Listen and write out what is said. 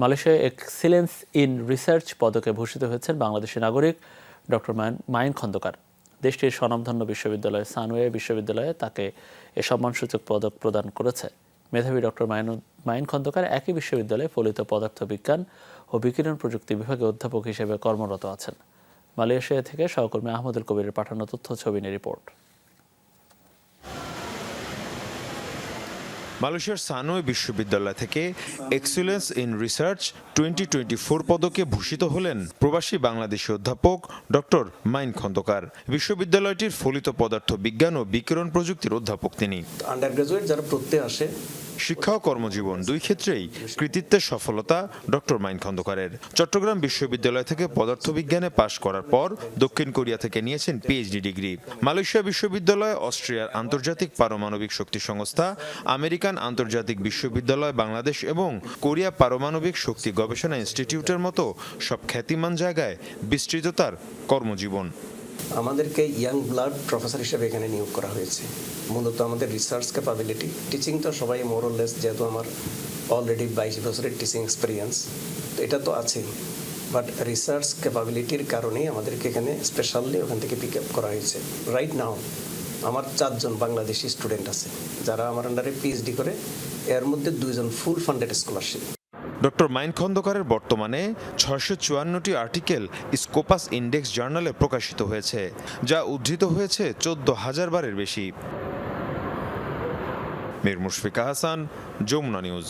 মালয়েশিয়ায় excellence in research পদকে ভূষিত হয়েছেন বাংলাদেশের নাগরিক ডক্টর মাইন খন্দকার। দেশটির স্বনামধন্য বিশ্ববিদ্যালয় সানওয়ে বিশ্ববিদ্যালয়ে তাকে এ সম্মানসূচক পদক প্রদান করেছে। মেধাবী ডক্টর মাইন মাইন খন্দকার একই বিশ্ববিদ্যালয়ে ফলিত পদার্থবিজ্ঞান ও বিকিরণ প্রযুক্তি বিভাগে অধ্যাপক হিসেবে কর্মরত আছেন। মালয়েশিয়া থেকে সহকর্মী আহমদুল কবিরের পাঠানো তথ্য, ছবি নিয়ে রিপোর্ট। মালয়েশিয়ার সানোয়ে বিশ্ববিদ্যালয় থেকে excellence in research twenty twenty four পদকে ভূষিত হলেন প্রবাসী বাংলাদেশী অধ্যাপক ডক্টর মাইন খন্দকার। বিশ্ববিদ্যালয়টির ফলিত পদার্থ বিজ্ঞান ও বিকিরণ প্রযুক্তির অধ্যাপক তিনি। আন্ডার গ্রাজুয়েট যারা পড়তে আসে শিক্ষা ও কর্মজীবন দুই ক্ষেত্রেই কৃতিত্বের সফলতা ডক্টর মাইন খন্দকারের। চট্টগ্রাম বিশ্ববিদ্যালয় থেকে পদার্থবিজ্ঞানে পাশ করার পর দক্ষিণ কোরিয়া থেকে নিয়েছেন পিএইচডি ডিগ্রি। মালয়েশিয়া বিশ্ববিদ্যালয়, অস্ট্রিয়ার আন্তর্জাতিক পারমাণবিক শক্তি সংস্থা, আমেরিকান আন্তর্জাতিক বিশ্ববিদ্যালয়, বাংলাদেশ এবং কোরিয়া পারমাণবিক শক্তি গবেষণা ইনস্টিটিউটের মতো সব খ্যাতিমান জায়গায় বিস্তৃত তার কর্মজীবন। আমাদেরকে ইয়াং ব্লাড প্রফেসর হিসেবে এখানে নিয়োগ করা হয়েছে। মূলত আমাদের রিসার্চ ক্যাপাবিলিটি টিচিং তো সবাই মোরলেস যেহেতু আমার অলরেডি বাইশ বছরের টিচিং এক্সপিরিয়েন্স তো এটা তো আছেই। বাট রিসার্চ ক্যাপাবিলিটির কারণেই আমাদেরকে এখানে স্পেশালি ওখান থেকে পিক আপ করা হয়েছে। রাইট নাও আমার চারজন বাংলাদেশি স্টুডেন্ট আছে, যারা আমার আন্ডারে পিএইচডি করে, এর মধ্যে দুইজন full funded scholarship doctor Main খন্দকারের বর্তমানে ছয়শো চুয়ান্নটি আর্টিকেল স্কোপাস ইন্ডেক্স জার্নালে প্রকাশিত হয়েছে, যা উদ্ধৃত হয়েছে চোদ্দ হাজার বারের বেশি। মীর মুশফিকা হাসান, যমুনা নিউজ।